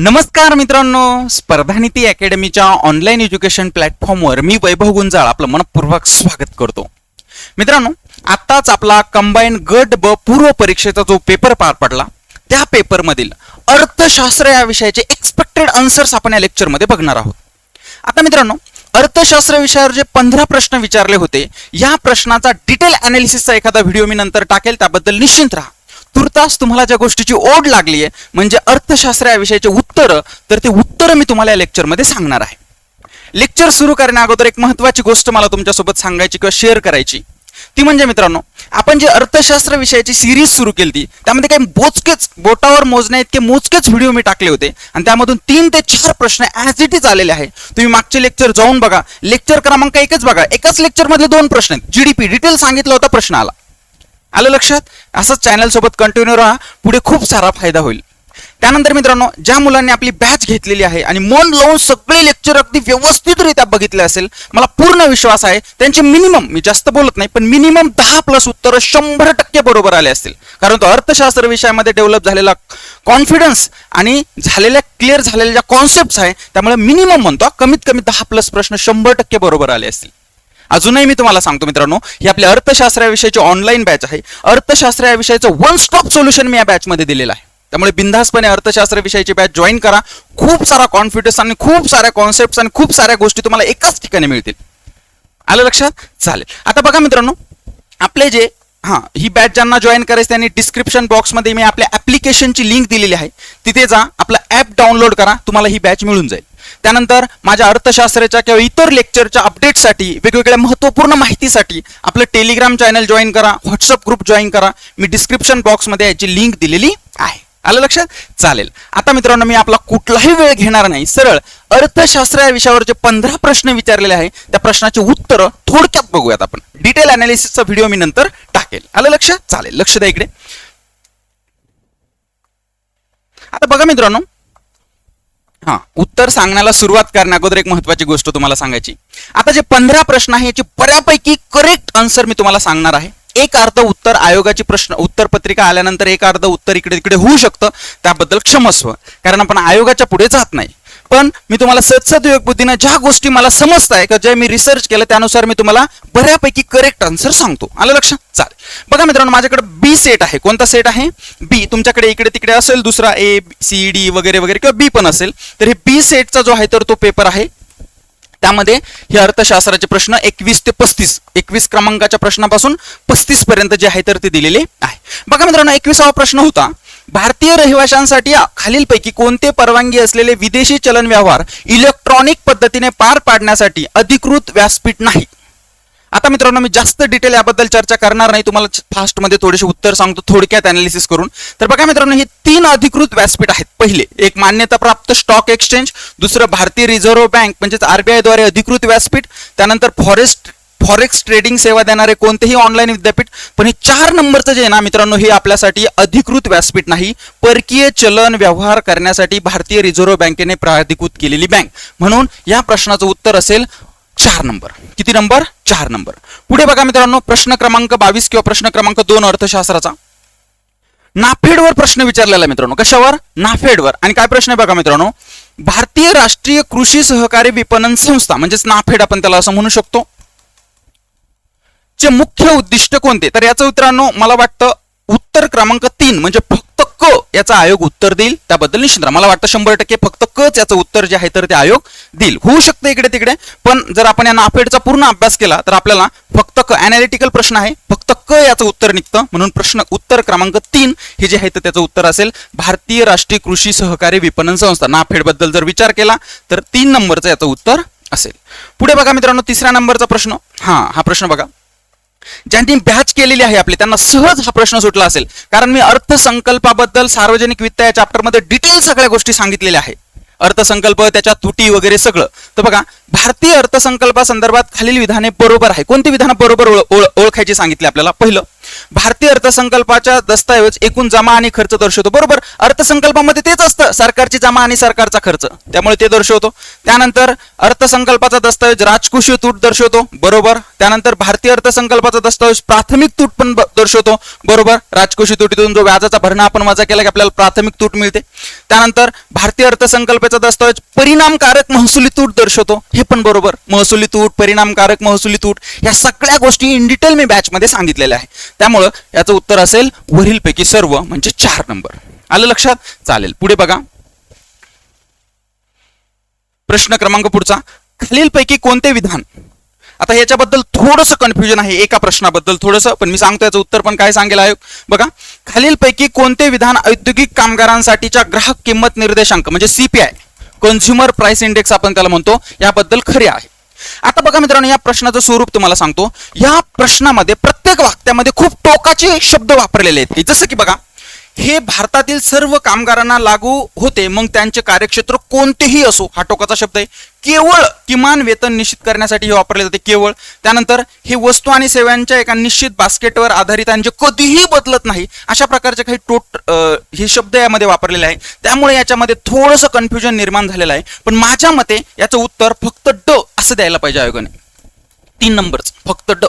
नमस्कार मित्रांनो स्पर्धानिती अकॅडमीच्या online education प्लॅटफॉर्मवर मी वैभव गुंजाळ आपलं मनपूर्वक स्वागत करतो. मित्रांनो आत्ताच आपला कंबाईन गट ब पूर्व परीक्षेचा जो पेपर पार पडला त्या पेपरमधील अर्थशास्त्र या विषयाचे एक्सपेक्टेड आन्सर्स आपण या लेक्चरमध्ये बघणार आहोत. आता मित्रांनो अर्थशास्त्र विषयावर जे पंधरा प्रश्न विचारले होते या प्रश्नाचा डिटेल अनालिसिसचा एखादा व्हिडिओ मी नंतर टाकेल त्याबद्दल निश्चिंत राहा. तुर्तास तुम्हाला ज्या गोष्टीची ओढ लागली आहे म्हणजे अर्थशास्त्र या विषयाचे उत्तर तर ते उत्तर मी तुम्हाला या लेक्चरमध्ये सांगणार आहे. लेक्चर सुरू करण्या अगोदर एक महत्वाची गोष्ट मला तुमच्यासोबत सांगायची किंवा शेअर करायची. ती म्हणजे मित्रांनो आपण जे अर्थशास्त्र विषयाची सिरीज सुरू केली ती त्यामध्ये काही मोजकेच बोटावर मोजण्या इतके मोजकेच व्हिडिओ मी टाकले होते आणि त्यामधून तीन ते चार प्रश्न ॲज इट इज आलेले आहे. तुम्ही मागचे लेक्चर जाऊन बघा. लेक्चर क्रमांक एकच बघा. एकाच लेक्चरमधले दोन प्रश्न आहेत. जीडीपी डिटेल सांगितला होता प्रश्न आला. आलं लक्षात? असंच चॅनल सोबत कंटिन्यू राहा पुढे खूप सारा फायदा होईल. त्यानंतर मित्रांनो ज्या मुलांनी आपली बॅच घेतलेली आहे आणि मन लावून सगळे लेक्चर अगदी व्यवस्थितरित्या बघितले असेल मला पूर्ण विश्वास आहे त्यांचे मिनिमम मी जास्त बोलत नाही पण मिनिमम दहा प्लस उत्तर शंभर टक्के बरोबर आले असतील. कारण तो अर्थशास्त्र विषयामध्ये डेव्हलप झालेला कॉन्फिडन्स आणि झालेल्या क्लिअर झालेल्या ज्या कॉन्सेप्ट आहे त्यामुळे मिनिमम म्हणतो कमीत कमी दहा प्लस प्रश्न शंभर टक्के बरोबर आले असतील. अजूनही मी तुम्हाला सांगतो मित्रांनो ही आपल्या अर्थशास्त्राविषयीची ऑनलाईन बॅच आहे. अर्थशास्त्र या विषयाचं वन स्टॉप सोल्युशन मी या बॅचमध्ये दिलेलं आहे. त्यामुळे बिंदासपणे अर्थशास्त्र विषयाची बॅच जॉईन करा. खूप सारा कॉन्फिडन्स आणि खूप साऱ्या कॉन्सेप्ट आणि खूप साऱ्या गोष्टी तुम्हाला एकाच ठिकाणी मिळतील. आलं लक्षात? चालेल. आता बघा मित्रांनो आपले जे हां ही बॅच ज्यांना जॉईन करायचं त्यांनी डिस्क्रिप्शन बॉक्समध्ये मी आपल्या ॲप्लिकेशनची लिंक दिलेली आहे. तिथे जा आपला ॲप डाउनलोड करा तुम्हाला ही बॅच मिळून जाईल. त्यानंतर माझ्या अर्थशास्त्राच्या किंवा इतर लेक्चरच्या अपडेटसाठी वेगवेगळ्या महत्त्वपूर्ण माहितीसाठी आपलं टेलिग्राम चॅनल जॉईन करा व्हॉट्सअप ग्रुप जॉईन करा. मी डिस्क्रिप्शन बॉक्समध्ये याची लिंक दिलेली आहे. आलं लक्षात? चालेल. आता मित्रांनो मी आपला कुठलाही वेळ घेणार नाही. सरळ अर्थशास्त्र या विषयावर जे पंधरा प्रश्न विचारलेले आहे त्या प्रश्नाची उत्तर थोडक्यात बघूयात आपण. डिटेल अनालिसिसचा व्हिडिओ मी नंतर टाकेल. आलं लक्षात? चालेल. लक्ष द्या इकडे. आता बघा मित्रांनो हा उत्तर सांगण्याला सुरुवात करण्या अगोदर एक महत्वाची गोष्ट तुम्हाला सांगायची. आता जे पंधरा प्रश्न आहे याची बऱ्यापैकी करेक्ट आन्सर मी तुम्हाला सांगणार आहे. एक अर्ध उत्तर आयोगाची प्रश्न उत्तर पत्रिका आल्यानंतर एक अर्ध उत्तर इकडे तिकडे होऊ शकतं. त्याबद्दल क्षमस्व. कारण आपण आयोगाच्या पुढे जात नाही. पण मी तुम्हाला सदसद्योग बुद्धीनं ज्या गोष्टी मला समजत आहे किंवा जे मी रिसर्च केलं त्यानुसार मी तुम्हाला बऱ्यापैकी करेक्ट आन्सर सांगतो. आलं लक्षात? चालेल. बघा मित्रांनो माझ्याकडे बी सेट आहे. कोणता सेट आहे? बी तुमच्याकडे इकडे तिकडे असेल दुसरा ए सी डी वगैरे वगैरे किंवा बी पण असेल. तर हे बी सेटचा जो आहे तर तो पेपर आहे. त्यामध्ये हे अर्थशास्त्राचे प्रश्न एकवीस ते पस्तीस एकवीस क्रमांकाच्या प्रश्नापासून पस्तीस पर्यंत जे आहे तर ते दिलेले आहे. बघा मित्रांनो एकविसावा प्रश्न होता. भारतीय रहिवाशांसाठी खालीलपैकी कोणते परवानगी असलेले विदेशी चलन व्यवहार इलेक्ट्रॉनिक पद्धतीने पार पाडण्यासाठी अधिकृत व्यासपीठ नाही? आता मित्रांनो मी जास्त डिटेल याबद्दल चर्चा करणार नाही. तुम्हाला फास्टमध्ये थोडेसे उत्तर सांगतो थोडक्यात अनालिसिस करून. तर बघा मित्रांनो हे तीन अधिकृत व्यासपीठ आहेत. पहिले एक मान्यताप्राप्त स्टॉक एक्सचेंज दुसरं भारतीय रिझर्व्ह बँक म्हणजेच आरबीआयद्वारे अधिकृत व्यासपीठ त्यानंतर फॉरेस्ट फॉरेक्स ट्रेडिंग सेवा देणारे कोणतेही ऑनलाईन विद्यापीठ पण हे चार नंबरचं जे आहे ना मित्रांनो हे आपल्यासाठी अधिकृत व्यासपीठ नाही. परकीय चलन व्यवहार करण्यासाठी भारतीय रिझर्व्ह बँकेने प्राधिकृत केलेली बँक म्हणून या प्रश्नाचं उत्तर असेल चार नंबर. किती नंबर? चार नंबर. पुढे बघा मित्रांनो प्रश्न क्रमांक बावीस किंवा प्रश्न क्रमांक दोन अर्थशास्त्राचा. नाफेडवर प्रश्न विचारलेला मित्रांनो कशावर? नाफेडवर. आणि काय प्रश्न आहे बघा मित्रांनो भारतीय राष्ट्रीय कृषी सहकारी विपणन संस्था म्हणजेच नाफेड आपण त्याला असं म्हणू शकतो चे मुख्य उद्दिष्ट कोणते? तर याचं मित्रांनो मला वाटतं उत्तर क्रमांक तीन म्हणजे फक्त क याचा आयोग उत्तर देईल. त्याबद्दल निश्चित मला वाटतं शंभर टक्के फक्त कच याचं उत्तर जे आहे तर ते आयोग देईल. होऊ शकतं इकडे तिकडे पण जर आपण या नाफेडचा पूर्ण अभ्यास केला तर आपल्याला फक्त क अनालिटिकल प्रश्न आहे. फक्त क याचं उत्तर निघतं. म्हणून प्रश्न उत्तर क्रमांक तीन हे जे आहे तर त्याचं उत्तर असेल भारतीय राष्ट्रीय कृषी सहकारी विपणन संस्था. नाफेडबद्दल जर विचार केला तर तीन नंबरचं याचं उत्तर असेल. पुढे बघा मित्रांनो तिसऱ्या नंबरचा प्रश्न. हा हा प्रश्न बघा. ज्यांनी बॅच केलेली आहे आपली त्यांना सहज हा प्रश्न सुटला असेल. कारण मी अर्थसंकल्पाबद्दल सार्वजनिक वित्त या चॅप्टरमध्ये डिटेल सगळ्या गोष्टी सांगितलेल्या आहे. अर्थसंकल्प त्याच्या तुटी वगैरे सगळं. तर बघा भारतीय अर्थसंकल्पासंदर्भात खालील विधाने बरोबर आहे. कोणती विधानं बरोबर ओळखायची सांगितली आपल्याला? पहिलं भारतीय अर्थसंकल्पाच्या दस्तऐवज एकूण जमा आणि खर्च दर्शवतो. बरोबर? अर्थसंकल्पामध्ये तेच असतं. सरकारची जमा आणि सरकारचा खर्च. त्यामुळे ते दर्शवतो. त्यानंतर अर्थसंकल्पाचा दस्तऐवज राजकोषीय तूट दर्शवतो. बरोबर? त्यानंतर भारतीय अर्थसंकल्पाचा दस्तऐवज प्राथमिक तूट पण दर्शवतो. बरोबर? राजकोषीय तुटीतून जो व्याजाचा भरणा आपण वजा केला की आपल्याला प्राथमिक तूट मिळते. त्यानंतर भारतीय अर्थसंकल्पाचा दस्तऐवज परिणामकारक महसुली तूट दर्शवतो. हे पण बरोबर. महसुली तूट परिणामकारक महसुली तूट या सगळ्या गोष्टी इन डिटेल मी बॅच मध्ये सांगितलेल्या आहे त्यामुळे याचं उत्तर असेल वरीलपैकी सर्व म्हणजे चार नंबर. आलं लक्षात? चालेल. पुढे बघा. प्रश्न क्रमांक पुढचा. खालीलपैकी कोणते विधान? आता याच्याबद्दल थोडंसं कन्फ्युजन आहे एका प्रश्नाबद्दल थोडंसं पण मी सांगतो याचं उत्तर पण काय सांगेल आयोग? बघा. खालीलपैकी कोणते विधान औद्योगिक कामगारांसाठीच्या ग्राहक किंमत निर्देशांक म्हणजे सीपीआय कन्झ्युमर प्राइस इंडेक्स आपण त्याला म्हणतो याबद्दल खरे आहे. आता बघा मित्रांनो या प्रश्नाचं स्वरूप तुम्हाला सांगतो. या प्रश्नामध्ये प्रत्येक वाक्यामध्ये खूप टोकाचे शब्द वापरलेले आहेत. जसं की बघा हे भारतातील सर्व कामगारांना लागू होते. मग त्यांचे कार्यक्षेत्र कोणतेही असो हा टोकाचा शब्द आहे. केवळ किमान वेतन निश्चित करण्यासाठी हे वापरले जाते. केवळ. त्यानंतर हे वस्तू आणि सेवांच्या एका निश्चित बास्केटवर आधारित आणि जे कधीही बदलत नाही अशा प्रकारचे काही टोट हे शब्द यामध्ये वापरलेले आहे. त्यामुळे याच्यामध्ये थोडंसं कन्फ्युजन निर्माण झालेलं आहे. पण माझ्या मते याचं उत्तर फक्त ड असं द्यायला पाहिजे आयोगाने. तीन नंबरच फक्त ड.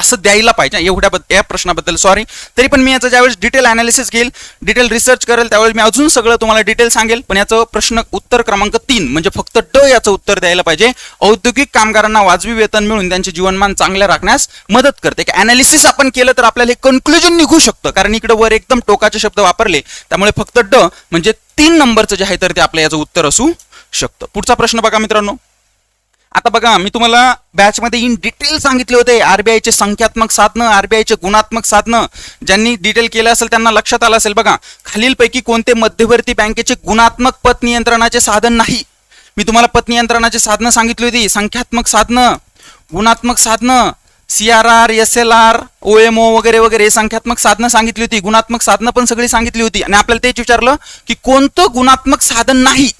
असं द्यायला पाहिजे. एवढ्या या प्रश्नाबद्दल सॉरी तरी पण मी याचं ज्यावेळेस डिटेल अनालिसिस घेईल डिटेल रिसर्च करेल त्यावेळेस मी अजून सगळं तुम्हाला डिटेल सांगेल. पण याचं प्रश्न उत्तर क्रमांक तीन म्हणजे फक्त ड याचं उत्तर द्यायला पाहिजे. औद्योगिक कामगारांना वाजवी वेतन मिळून त्यांचे जीवनमान चांगल्या राखण्यास मदत करते. की अनालिसिस आपण केलं तर आपल्याला हे कन्क्लुजन निघू शकतं. कारण इकडे वर एकदम टोकाचे शब्द वापरले त्यामुळे फक्त ड म्हणजे तीन नंबरचं जे आहे तर ते आपलं याचं उत्तर असू शकतं. पुढचा प्रश्न बघा मित्रांनो. आता बघा मी तुम्हाला बॅचमध्ये इन डिटेल सांगितले होते. आरबीआयचे संख्यात्मक साधनं आरबीआयचे गुणात्मक साधनं. ज्यांनी डिटेल केलं असेल त्यांना लक्षात आलं असेल. बघा खालीलपैकी कोणते मध्यवर्ती बँकेचे गुणात्मक पत नियंत्रणाचे साधन नाही? मी तुम्हाला पत नियंत्रणाचे साधनं सांगितली होती. संख्यात्मक साधनं गुणात्मक साधनं C R R S L R O M O वगैरे वगैरे संख्यात्मक साधनं सांगितली होती. गुणात्मक साधनं पण सगळी सांगितली होती. आणि आपल्याला तेच विचारलं की कोणतं गुणात्मक साधन नाही?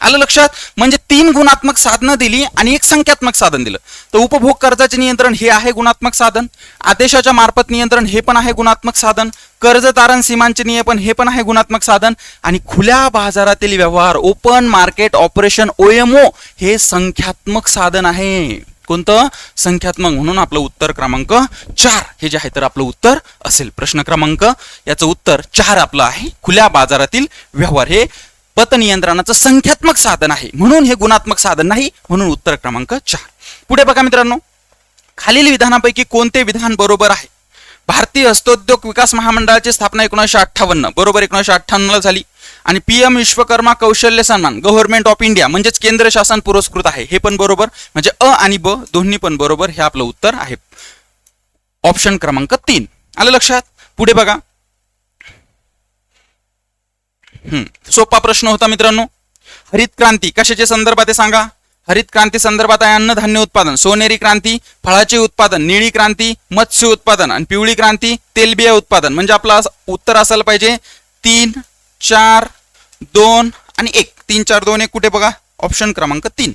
आलं लक्षात? म्हणजे तीन गुणात्मक साधनं दिली आणि एक संख्यात्मक साधन दिलं. तर उपभोग कर्जाचे नियंत्रण हे आहे गुणात्मक साधन. आदेशाच्या मार्फत नियंत्रण हे पण आहे गुणात्मक साधन. कर्ज तारण सीमांचे नियमन हे पण आहे गुणात्मक साधन. आणि खुल्या बाजारातील व्यवहार ओपन मार्केट ऑपरेशन ओएमओ हे संख्यात्मक साधन आहे. कोणतं? संख्यात्मक म्हणून आपलं उत्तर क्रमांक चार. हे जे आहे तर आपलं उत्तर असेल. प्रश्न क्रमांक याचं उत्तर चार आपलं आहे. खुल्या बाजारातील व्यवहार. हे पतनियंत्रणाचं संख्यात्मक साधन आहे. म्हणून हे गुणात्मक साधन नाही म्हणून उत्तर क्रमांक चार. पुढे बघा मित्रांनो खालील विधानापैकी कोणते विधान बरोबर आहे? भारतीय हस्तोद्योग विकास महामंडळाची स्थापना एकोणीसशे अठ्ठावन्न बरोबर एकोणीसशे अठ्ठ्याण्णवला झाली. आणि पी एम विश्वकर्मा कौशल्य सन्मान गव्हर्नमेंट ऑफ इंडिया म्हणजेच केंद्र शासन पुरस्कृत आहे. हे पण बरोबर म्हणजे अ आणि ब दोन्ही पण बरोबर हे आपलं उत्तर आहे. ऑप्शन क्रमांक तीन. आलं लक्षात? पुढे बघा. सोपा प्रश्न होता मित्रांनो. हरित क्रांती कशाच्या संदर्भात आहे सांगा? हरित क्रांती संदर्भात आहे अन्नधान्य उत्पादन सोनेरी क्रांती फळाचे उत्पादन निळी क्रांती मत्स्य उत्पादन आणि पिवळी क्रांती तेलबिया उत्पादन. म्हणजे आपलं असं उत्तर असायला पाहिजे. तीन चार दोन आणि एक. तीन चार दोन एक कुठे बघा? ऑप्शन क्रमांक तीन.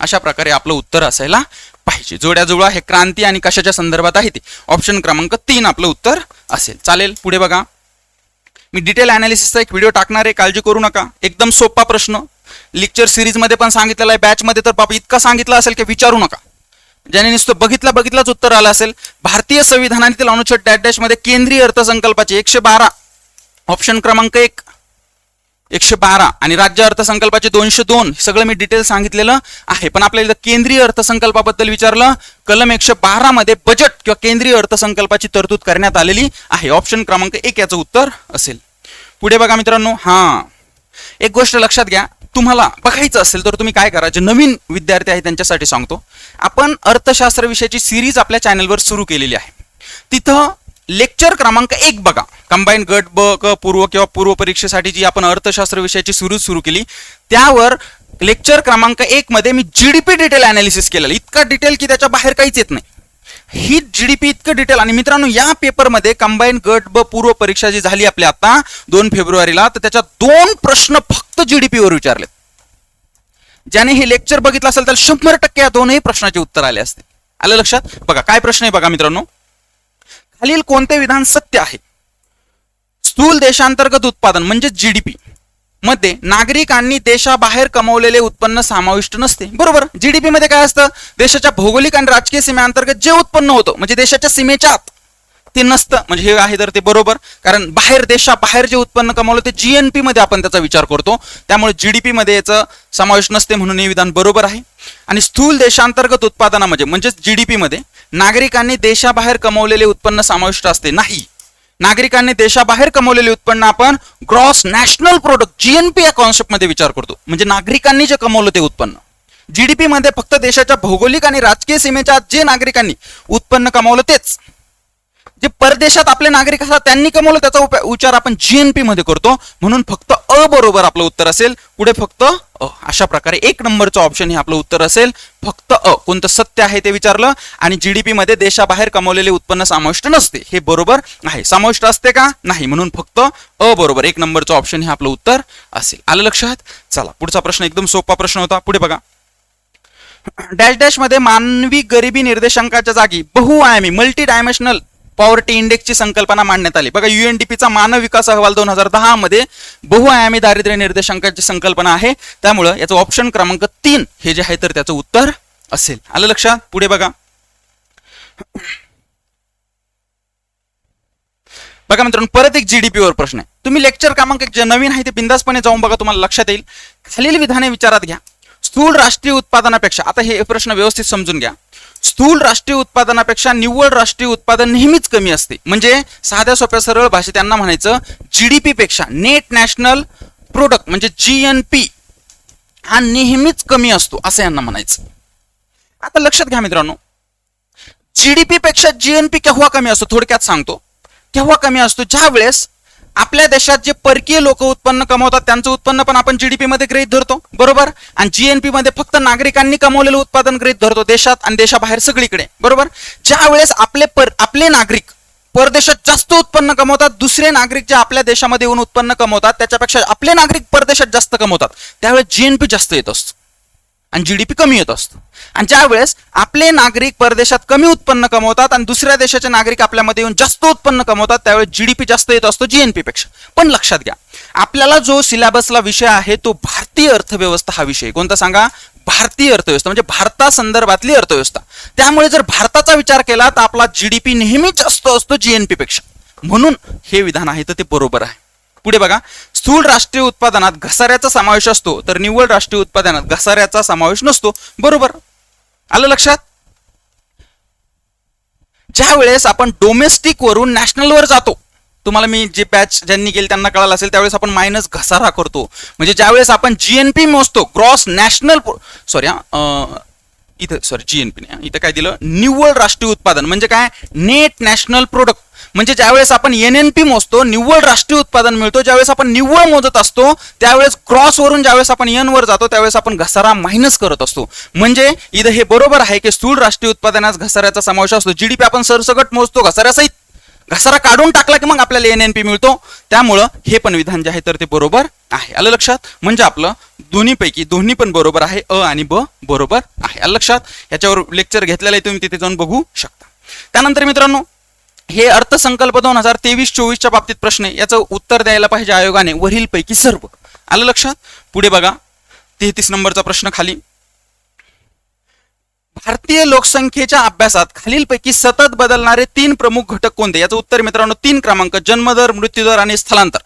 अशा प्रकारे आपलं उत्तर असायला पाहिजे. जोड्या जुळा हे क्रांती आणि कशाच्या संदर्भात आहे ते? ऑप्शन क्रमांक तीन आपलं उत्तर असेल. चालेल पुढे बघा. मी डिटेल अनालिसिसचा एक व्हिडिओ टाकणार आहे काळजी करू नका. एकदम सोपा प्रश्न. लेक्चर सिरीजमध्ये पण सांगितलेला आहे बॅचमध्ये तर बाबा इतका सांगितलं असेल की विचारू नका. ज्याने नुसतं बघितला बघितलाच उत्तर आलं असेल. भारतीय संविधानातील अनुच्छेद डॅश डॅशमध्ये केंद्रीय अर्थसंकल्पाचे एकशे बारा. ऑप्शन क्रमांक एक एकशे बारा. आणि राज्य अर्थसंकल्पाचे दोनशे दोन. सगळं मी डिटेल सांगितलेलं आहे. पण आपल्याला इथं केंद्रीय अर्थसंकल्पाबद्दल विचारलं कलम एकशे बारा मध्ये बजेट किंवा केंद्रीय अर्थसंकल्पाची तरतूद करण्यात आलेली आहे. ऑप्शन क्रमांक एक याचं उत्तर असेल. पुढे बघा मित्रांनो हा. एक गोष्ट लक्षात घ्या तुम्हाला बघायचं असेल तर तुम्ही काय करा जे नवीन विद्यार्थी आहे त्यांच्यासाठी सांगतो. आपण अर्थशास्त्र विषयाची सिरीज आपल्या चॅनलवर सुरू केलेली आहे. तिथं लेक्चर क्रमांक एक बघा. कंबाईन गट ब क पूर्व किंवा पूर्व परीक्षेसाठी जी आपण अर्थशास्त्र विषयाची सुरू सुरू केली त्यावर लेक्चर क्रमांक एक मध्ये मी जीडीपी डिटेल अनालिसिस केलेलं. इतका डिटेल की त्याच्या बाहेर काहीच येत नाही. ही जीडीपी इतकं डिटेल आणि मित्रांनो या पेपरमध्ये कंबाईन गट ब पूर्व परीक्षा जी झाली आपली आता दोन फेब्रुवारीला तर त्याच्यात दोन प्रश्न फक्त जीडीपी वर विचारलेत. ज्याने हे लेक्चर बघितलं असेल तर शंभर टक्के या दोनही प्रश्नाचे उत्तर आले असते. आलं लक्षात? बघा काय प्रश्न आहे बघा मित्रांनो. खालील कोणते विधान सत्य आहे? स्थूल देशांतर्गत उत्पादन म्हणजे जीडीपी मध्ये नागरिकांनी देशाबाहेर कमवलेले उत्पन्न समाविष्ट नसते. बरोबर? जीडीपी मध्ये काय असतं? देशाच्या भौगोलिक आणि राजकीय सीमेअंतर्गत जे उत्पन्न होतं म्हणजे देशाच्या सीमेच्या आत ते नसतं. म्हणजे हे आहे तर ते बरोबर. कारण बाहेर देशाबाहेर जे उत्पन्न कमवलं ते जीएनपी मध्ये आपण त्याचा विचार करतो. त्यामुळे जीडीपी मध्ये याचं समावेश नसते म्हणून हे विधान बरोबर आहे. आणि स्थूल देशांतर्गत उत्पादनामध्ये म्हणजेच जीडीपी मध्ये नागरिकांनी देशाबाहेर कमवलेले उत्पन्न समाविष्ट असते नाही. नागरिकांनी देशाबाहेर कमवलेले उत्पन्न आपण ग्रॉस नॅशनल प्रोडक्ट जीएनपी या कॉन्सेप्टमध्ये विचार करतो. म्हणजे नागरिकांनी जे कमवलं ते उत्पन्न. जीडीपी मध्ये फक्त देशाच्या भौगोलिक आणि राजकीय सीमेच्या जे नागरिकांनी उत्पन्न कमावलं तेच. जे परदेशात आपले नागरिक असतात त्यांनी कमवलं त्याचा उच्चार आपण जीएनपी मध्ये करतो. म्हणून फक्त अ बरोबर आपलं उत्तर असेल. पुढे फक्त अ. अशा प्रकारे एक नंबरचं ऑप्शन हे आपलं उत्तर असेल. फक्त अ. कोणतं सत्य आहे ते विचारलं आणि जीडीपी मध्ये देशाबाहेर कमवलेले उत्पन्न समाविष्ट नसते. हे बरोबर आहे. समाविष्ट असते का? नाही. म्हणून फक्त अ बरोबर एक नंबरचं ऑप्शन हे आपलं उत्तर असेल. आलं लक्षात चला. पुढचा प्रश्न एकदम सोपा प्रश्न होता. पुढे बघा. डॅश डॅशमध्ये मानवी गरिबी निर्देशांकाच्या जागी बहुआयामी मल्टी डायमेन्शनल पॉवर्टी इंडेक्सची संकल्पना मांडण्यात आली. बघा युएनडीपीचा मानव विकास अहवाल दोन हजार दहा मध्ये बहुआयामी दारिद्र्य निर्देशांकाची संकल्पना आहे. त्यामुळं याचं ऑप्शन क्रमांक तीन हे जे आहे तर त्याचं उत्तर असेल. आलं लक्षात? पुढे बघा. बघा मित्रांनो परत एक जीडीपी वर प्रश्न आहे. तुम्ही लेक्चर क्रमांक एक जे नवीन आहे ते बिंदासपणे जाऊन बघा तुम्हाला लक्षात येईल. खालील विधाने विचारात घ्या. स्थूल राष्ट्रीय उत्पादनापेक्षा आता हे प्रश्न व्यवस्थित समजून घ्या. स्थूल राष्ट्रीय उत्पादनापेक्षा निव्वळ राष्ट्रीय उत्पादन नेहमीच कमी असते. म्हणजे साध्या सोप्या सरळ भाषेत त्यांना म्हणायचं जीडीपी पेक्षा नेट नॅशनल प्रोडक्ट म्हणजे जीएनपी हा नेहमीच कमी असतो असं यांना म्हणायचं. आता लक्षात घ्या मित्रांनो. जीडीपी पेक्षा जीएनपी केव्हा कमी असतो? थोडक्यात सांगतो. केव्हा कमी असतो? ज्या वेळेस आपल्या देशात जे परकीय लोक उत्पन्न कमवतात त्यांचं उत्पन्न पण आपण जीडीपी मध्ये गृहित धरतो. बरोबर? आणि जीएनपी मध्ये फक्त नागरिकांनी कमवलेलं उत्पादन गृहित धरतो देशात आणि देशाबाहेर सगळीकडे. बरोबर? ज्या वेळेस आपले पर आपले नागरिक परदेशात जास्त उत्पन्न कमवतात दुसरे नागरिक जे आपल्या देशामध्ये येऊन उत्पन्न कमवतात त्याच्यापेक्षा आपले नागरिक परदेशात जास्त कमवतात त्यावेळेस जीएनपी जास्त येत असतो. आणि जीडीपी कमी येत असतो. आणि ज्यावेळेस आपले नागरिक परदेशात कमी उत्पन्न कमवतात आणि दुसऱ्या देशाचे नागरिक आपल्यामध्ये येऊन जास्त उत्पन्न कमवतात त्यावेळेस जीडीपी जास्त येत असतो जीएनपी पेक्षा. पण लक्षात घ्या आपल्याला जो सिलेबसला विषय आहे तो भारतीय अर्थव्यवस्था हा विषय कोणता सांगा? भारतीय अर्थव्यवस्था म्हणजे भारता संदर्भातली अर्थव्यवस्था. त्यामुळे जर भारताचा विचार केला तर आपला जीडीपी नेहमीच जास्त असतो जी एनपेक्षा. म्हणून हे विधान आहे तर ते बरोबर आहे. पुढे बघा. स्थूल राष्ट्रीय उत्पादनात घसाऱ्याचा समावेश असतो तर निव्वळ राष्ट्रीय उत्पादनात घसाऱ्याचा समावेश नसतो. बरोबर? आलं लक्षात? ज्या वेळेस आपण डोमेस्टिक वरून नॅशनल वर जातो तुम्हाला मी जे पॅच ज्यांनी केली त्यांना कळालं असेल त्यावेळेस आपण मायनस घसारा करतो. म्हणजे ज्यावेळेस आपण जीएनपी मोजतो ग्रॉस नॅशनल सॉरी इथं सॉरी जीएनपी नाही इथं काय दिलं? निव्वळ राष्ट्रीय उत्पादन. म्हणजे काय? नेट नॅशनल प्रोडक्ट म्हणजे ज्यावेळेस आपण एन एन पी मोजतो निव्वळ राष्ट्रीय उत्पादन मिळतो ज्यावेळेस आपण निव्वळ मोजत असतो त्यावेळेस क्रॉस वरून ज्यावेळेस आपण एन वर जातो त्यावेळेस आपण घसारा मायनस करत असतो. म्हणजे इथं हे बरोबर आहे की स्थूल राष्ट्रीय उत्पादनात घसाऱ्याचा समावेश असतो. जीडीपी आपण सरसकट मोजतो घसाऱ्यासहित. घसारा काढून टाकला की मग आपल्याला एन एन पी मिळतो. त्यामुळं हे पण विधान जे आहे तर ते बरोबर आहे. आलं लक्षात? म्हणजे आपलं दोन्हीपैकी दोन्ही पण बरोबर आहे अ आणि ब बरोबर आहे. आलं लक्षात? याच्यावर लेक्चर घेतलेलं आहे तुम्ही तिथे जाऊन बघू शकता. त्यानंतर मित्रांनो हे अर्थसंकल्प दोन हजार तेवीस चोवीसच्या बाबतीत प्रश्न आहे. याचं उत्तर द्यायला पाहिजे आयोगाने वरील पैकी सर्व. आलं लक्षात? पुढे बघा. तेहतीस नंबरचा प्रश्न खाली. भारतीय लोकसंख्येच्या अभ्यासात खालीलपैकी सतत बदलणारे तीन प्रमुख घटक कोणते? याचं उत्तर मित्रांनो तीन क्रमांक जन्मदर मृत्यूदर आणि स्थलांतर.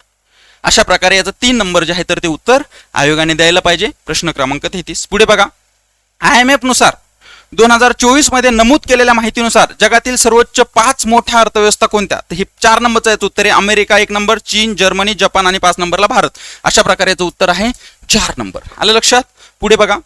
अशा प्रकारे याचं तीन नंबर जे आहे तर ते उत्तर आयोगाने द्यायला पाहिजे. प्रश्न क्रमांक तेहतीस. पुढे बघा. आय एम एफनुसार दोन हजार चोवीसमध्ये नमूद केलेल्या माहितीनुसार जगातील सर्वोच्च पाच मोठ्या अर्थव्यवस्था कोणत्या? तर हे चार नंबरचं याचं उत्तर आहे अमेरिका एक नंबर चीन जर्मनी जपान आणि पाच नंबरला भारत. अशा प्रकारे याचं उत्तर आहे चार नंबर. आलं लक्षात? पुढे बघा.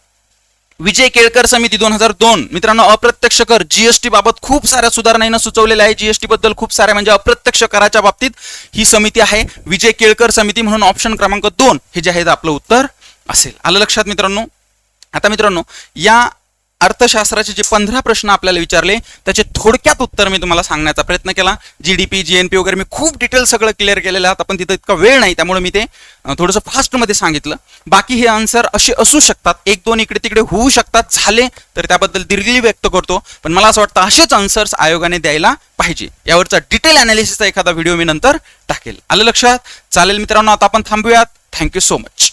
विजय केळकर समिती दोन हजार दोन. मित्रांनो अप्रत्यक्ष कर. जीएसटी बाबत खूप साऱ्या सुधारणांना सुचवलेल्या आहे. जीएसटी बद्दल खूप साऱ्या म्हणजे अप्रत्यक्ष कराच्या बाबतीत ही समिती आहे. विजय केळकर समिती म्हणून ऑप्शन क्रमांक दोन हे जे आहे आपलं उत्तर असेल. आलं लक्षात मित्रांनो? आता मित्रांनो या अर्थशास्त्राचे जे पंधरा प्रश्न आपल्याला विचारले त्याचे थोडक्यात उत्तर मी तुम्हाला सांगण्याचा प्रयत्न केला. जीडीपी पी वगैरे मी खूप डिटेल सगळं क्लिअर केलेलं आहे. आपण तिथं इतका वेळ नाही त्यामुळे मी ते थोडंसं फास्टमध्ये सांगितलं. बाकी हे आन्सर असे असू शकतात. एक दोन इकडे तिकडे होऊ शकतात झाले तर त्याबद्दल दिलगिरी व्यक्त करतो. पण मला असं वाटतं असेच आन्सर्स आयोगाने द्यायला पाहिजे. यावरचा डिटेल अनालिसिसचा एखादा व्हिडिओ मी नंतर टाकेल. आलं लक्षात? चालेल मित्रांनो आता आपण थांबूयात. Thank you so much